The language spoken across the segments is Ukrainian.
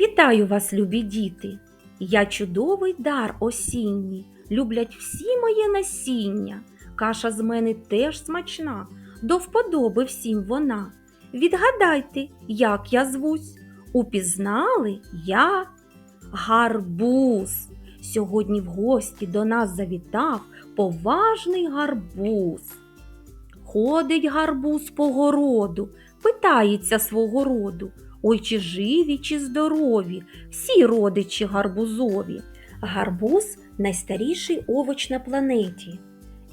Вітаю вас, любі діти! Я чудовий дар осінній, люблять всі моє насіння. Каша з мене теж смачна, до вподоби всім вона. Відгадайте, як я звусь. Упізнали я гарбуз. Сьогодні в гості до нас завітав поважний гарбуз. Ходить гарбуз по городу, питається свого роду. Ой, чи живі, чи здорові, всі родичі гарбузові. Гарбуз найстаріший овоч на планеті.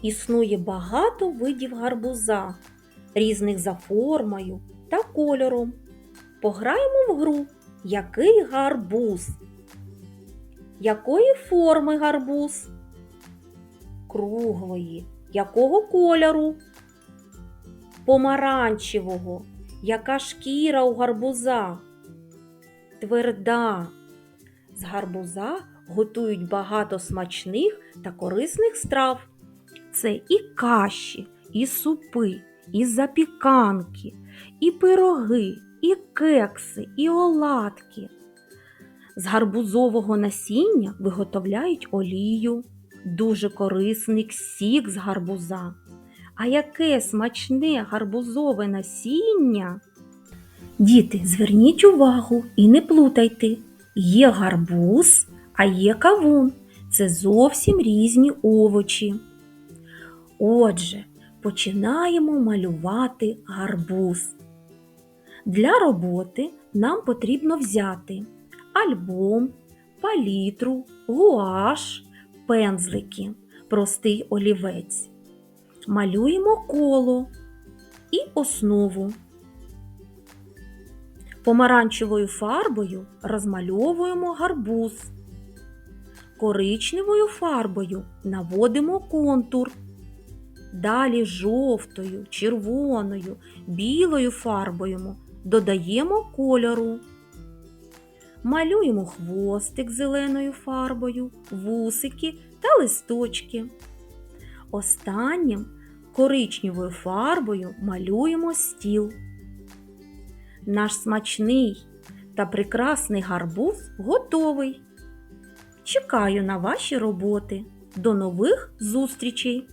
Існує багато видів гарбуза, різних за формою та кольором. Пограємо в гру Який гарбуз? Якої форми гарбуз? Круглої. Якого кольору? Помаранчевого. Яка шкіра у гарбуза? Тверда. З гарбуза готують багато смачних та корисних страв. Це і каші, і супи, і запіканки, і пироги, і кекси, і оладки. З гарбузового насіння виготовляють олію, дуже корисний сік з гарбуза. А яке смачне гарбузове насіння? Діти, зверніть увагу і не плутайте. Є гарбуз, а є кавун. Це зовсім різні овочі. Отже, починаємо малювати гарбуз. Для роботи нам потрібно взяти альбом, палітру, гуаш, пензлики, простий олівець малюємо коло і основу. Помаранчевою фарбою розмальовуємо гарбуз. Коричневою фарбою наводимо контур. Далі жовтою, червоною, білою фарбою додаємо кольору. Малюємо хвостик зеленою фарбою, вусики та листочки. Останнім коричневою фарбою малюємо стіл. Наш смачний та прекрасний гарбуз готовий. Чекаю на ваші роботи. До нових зустрічей!